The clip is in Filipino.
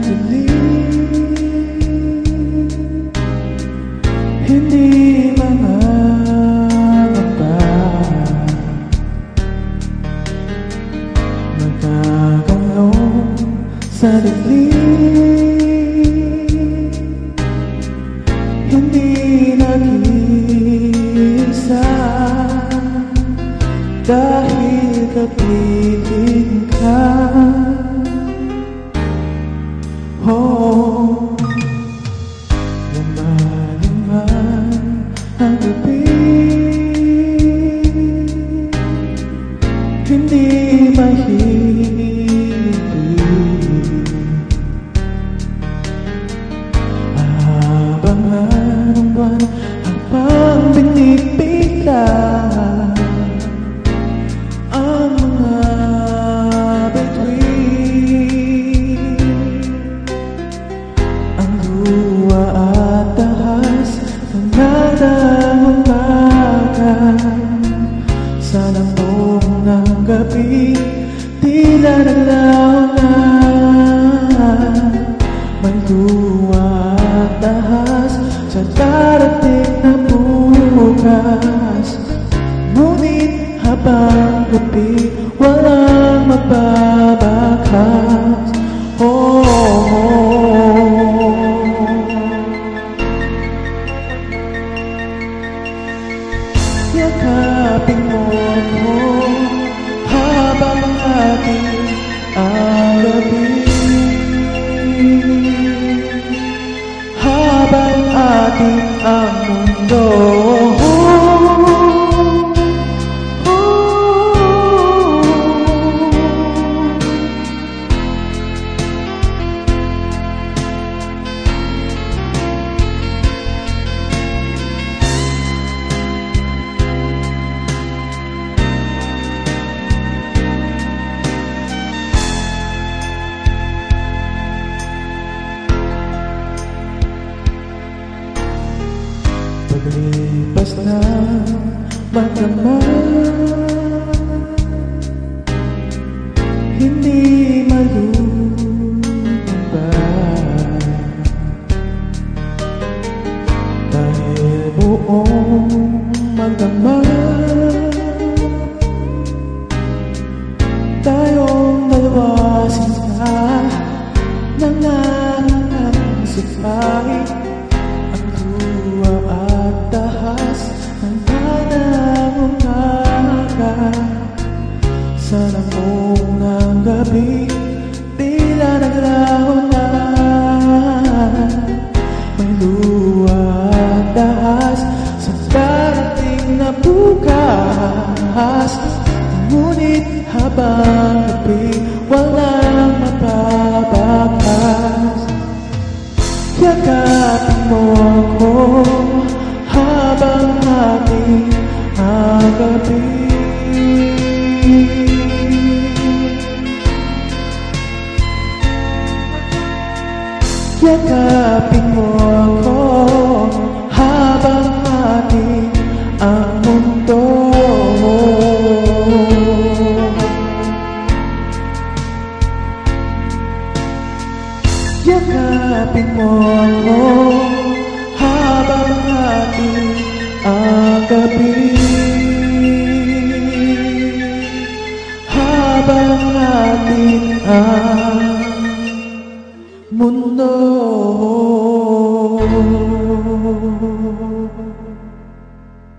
dilim Hindi mangangamba Magkakalong sa Hindi nag-iisa. Dahil kapiling ka ang gabi May luwa at tahas Sa darating na bukas. Ngunit habang gabi Walang magbabakas Habang ating ang mundo Paglipas na magdamag Hindi malumba Dahil buong magdamag Tayong dalawa sila Nangarang sipay Sa lamong ng gabi Tila naglaho na. May luwa at tahas Sa darating na bukas. Ngunit habang gabi Walang mapapakas Yakapin mo ako habang ating ang gabi Yakapin mo ako habang ating ang Habang ating ang mundo